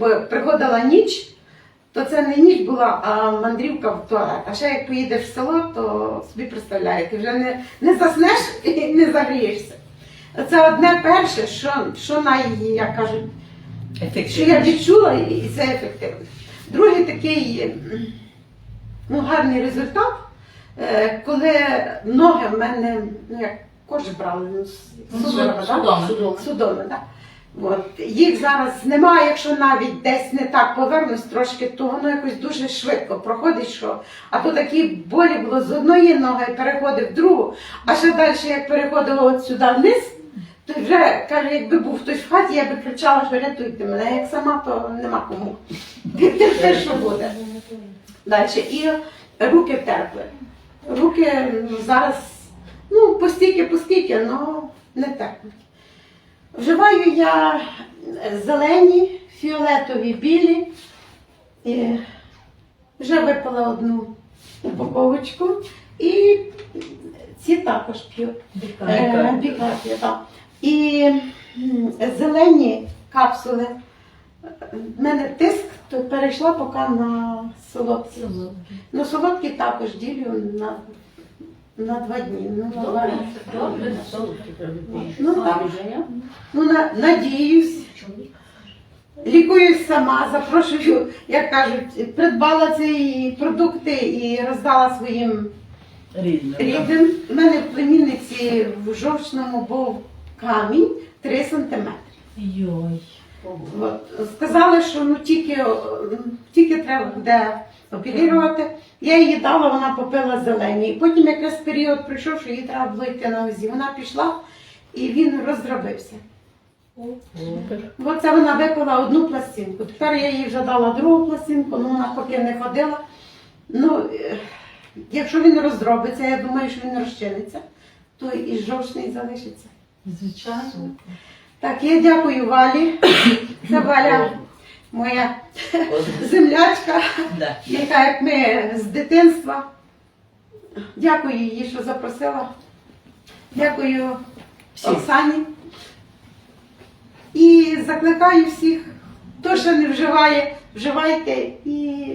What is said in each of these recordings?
бо приходила ніч, то це не ніч була, а мандрівка в туалет. А ще як поїдеш в село, то собі представляєте, вже не, не заснеш і не загрієшся. Це одне перше, що, що най, як кажуть, що я відчула і це ефективно. Другий такий ну, гарний результат, е, коли ноги в мене, ну як кожи брали, ну, с- Ну, судоми, да? судоми. Судоми. Судоми, да. От. Їх зараз немає, якщо навіть десь не так повернусь трошки, то воно якось дуже швидко проходить. Що... А то такі болі було з одної ноги, переходив в другу, а ще далі, як переходила от сюди вниз, то вже каже, якби був хтось в хаті, я би кричала, що рятуйте мене. Як сама, то нема кому. Те, що буде. Далі. І руки терпли. Руки ну, зараз, ну, постійки, постійки, але не терплять. Вживаю я зелені, фіолетові, білі. І вже випила одну упаковочку. І ці також п'ю. Е, так. І зелені капсули. У мене тиск, то перейшла поки на солодкі. Ну, солодкі також ділю на, на два дні. Ну, на два дні. Ну, так. Ну, на, надіюсь. Лікуюсь сама, запрошую, як кажуть, придбала ці продукти і роздала своїм рідним. У мене в племінниці в жовчному був камінь 3 сантиметри. Йой. От. Сказали, що ну тільки, тільки треба буде оперувати. Я її дала, вона попила зелені. І потім якраз період прийшов, що їй треба було йти на УЗІ. Вона пішла і він роздробився. Оце вона випила одну пластинку. Тепер я їй вже дала другу пластинку, ну вона поки не ходила. Ну, е, якщо він роздробиться, я думаю, що він розчиниться, то і жовчний залишиться. Звичайно. Так, я дякую Валі. Це Валя, моя землячка, Да. яка як ми з дитинства. Дякую їй, що запросила. Дякую Всім. Оксані. І закликаю всіх, хто ще не вживає, вживайте і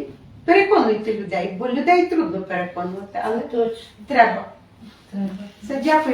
переконуйте людей, бо людей трудно переконувати, але Точно. треба. Треба. Все, дякую.